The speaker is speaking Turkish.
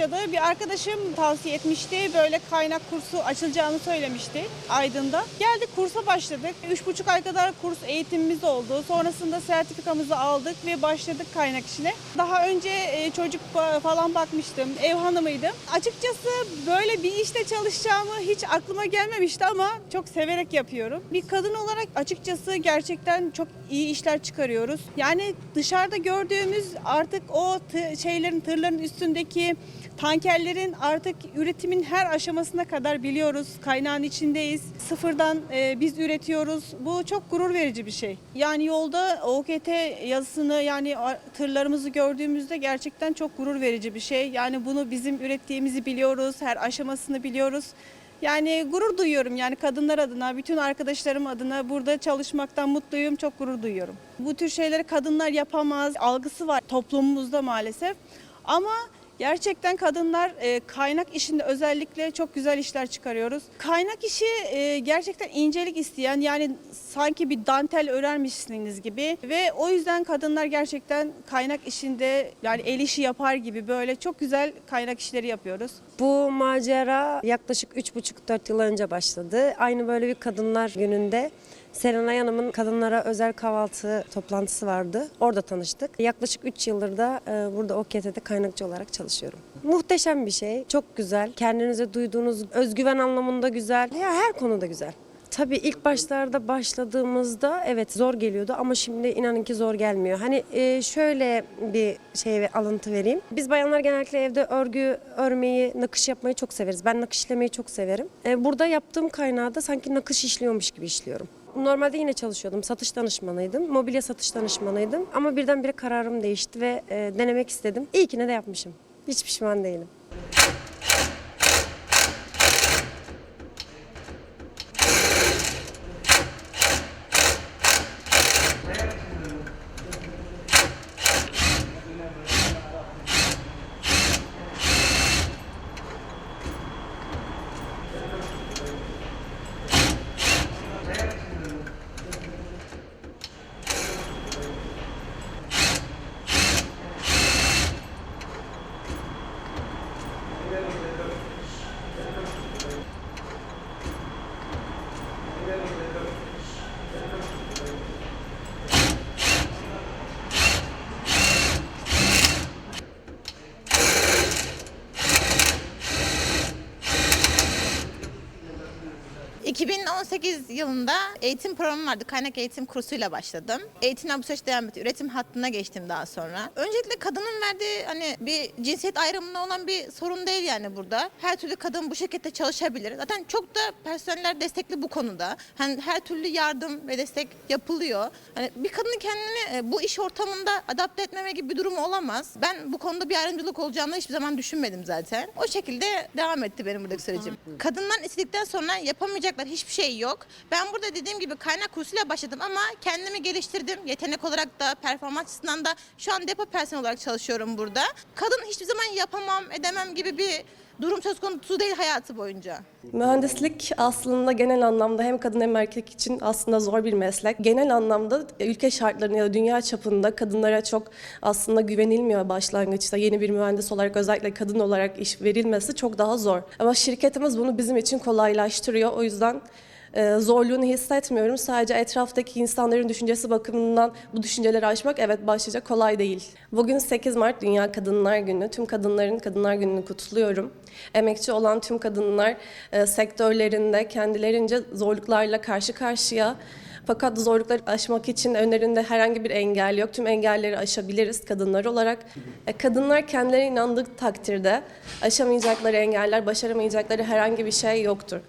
başladı. Bir arkadaşım tavsiye etmişti. Böyle kaynak kursu açılacağını söylemişti Aydın'da. Geldik kursa başladık. Üç buçuk ay kadar kurs eğitimimiz oldu. Sonrasında sertifikamızı aldık ve başladık kaynak işine. Daha önce e, çocuk falan bakmıştım. Ev hanımıydım. Açıkçası böyle bir işte çalışacağımı hiç aklıma gelmemişti ama çok severek yapıyorum. Bir kadın olarak açıkçası gerçekten çok iyi işler çıkarıyoruz. Yani dışarıda gördüğümüz artık o şeylerin tırların üstündeki tankerlerin artık üretimin her aşamasına kadar biliyoruz. Kaynağın içindeyiz. Sıfırdan e, biz üretiyoruz. Bu çok gurur verici bir şey. Yani yolda OKT yazısını yani tırlarımızı gördüğümüzde gerçekten çok gurur verici bir şey. Yani bunu bizim ürettiğimizi biliyoruz. Her aşamasını biliyoruz. Yani gurur duyuyorum yani kadınlar adına, bütün arkadaşlarım adına burada çalışmaktan mutluyum, çok gurur duyuyorum. Bu tür şeyleri kadınlar yapamaz algısı var toplumumuzda maalesef. Ama gerçekten kadınlar e, kaynak işinde özellikle çok güzel işler çıkarıyoruz. Kaynak işi e, gerçekten incelik isteyen yani sanki bir dantel örermişsiniz gibi ve o yüzden kadınlar gerçekten kaynak işinde yani el işi yapar gibi böyle çok güzel kaynak işleri yapıyoruz. Bu macera yaklaşık 3,5-4 yıl önce başladı. Aynı böyle bir kadınlar gününde Serenay Hanım'ın kadınlara özel kahvaltı toplantısı vardı. Orada tanıştık. Yaklaşık 3 yıldır da e, burada OKT'de kaynakçı olarak çalışıyorum. Muhteşem bir şey. Çok güzel. Kendinize duyduğunuz özgüven anlamında güzel. Ya her konuda güzel. Tabii ilk başlarda başladığımızda evet zor geliyordu ama şimdi inanın ki zor gelmiyor. Hani e, şöyle bir şey alıntı vereyim. Biz bayanlar genellikle evde örgü örmeyi, nakış yapmayı çok severiz. Ben nakış işlemeyi çok severim. E, burada yaptığım kaynağı da sanki nakış işliyormuş gibi işliyorum. Normalde yine çalışıyordum. Satış danışmanıydım. Mobilya satış danışmanıydım. Ama birdenbire kararım değişti ve e, denemek istedim. İyi ki ne de yapmışım. Hiç pişman değilim. 2018 yılında eğitim programı vardı. Kaynak eğitim kursuyla başladım. Eğitimden bu süreç devam etti. Üretim hattına geçtim daha sonra. Öncelikle kadının verdiği hani bir cinsiyet ayrımında olan bir sorun değil yani burada. Her türlü kadın bu şirkette çalışabilir. Zaten çok da personeller destekli bu konuda. Hani her türlü yardım ve destek yapılıyor. Hani bir kadının kendini e, bu iş ortamında adapte etmeme gibi bir durumu olamaz. Ben bu konuda bir ayrımcılık olacağını hiçbir zaman düşünmedim zaten. O şekilde devam etti benim buradaki sürecim. Kadınlar istedikten sonra yapamayacaklar hiçbir şey yok. Ben burada dediğim gibi kaynak kursuyla başladım ama kendimi geliştirdim. Yetenek olarak da performans açısından da şu an depo personeli olarak çalışıyorum burada. Kadın hiçbir zaman yapamam, edemem gibi bir durum söz konusu değil hayatı boyunca. Mühendislik aslında genel anlamda hem kadın hem erkek için aslında zor bir meslek. Genel anlamda ülke şartlarında ya da dünya çapında kadınlara çok aslında güvenilmiyor başlangıçta. Yeni bir mühendis olarak özellikle kadın olarak iş verilmesi çok daha zor. Ama şirketimiz bunu bizim için kolaylaştırıyor. O yüzden e, zorluğunu hissetmiyorum. Sadece etraftaki insanların düşüncesi bakımından bu düşünceleri aşmak evet başlıca kolay değil. Bugün 8 Mart Dünya Kadınlar Günü. Tüm kadınların Kadınlar Günü'nü kutluyorum. Emekçi olan tüm kadınlar e, sektörlerinde kendilerince zorluklarla karşı karşıya. Fakat zorlukları aşmak için önlerinde herhangi bir engel yok. Tüm engelleri aşabiliriz kadınlar olarak. E, kadınlar kendilerine inandığı takdirde aşamayacakları engeller, başaramayacakları herhangi bir şey yoktur.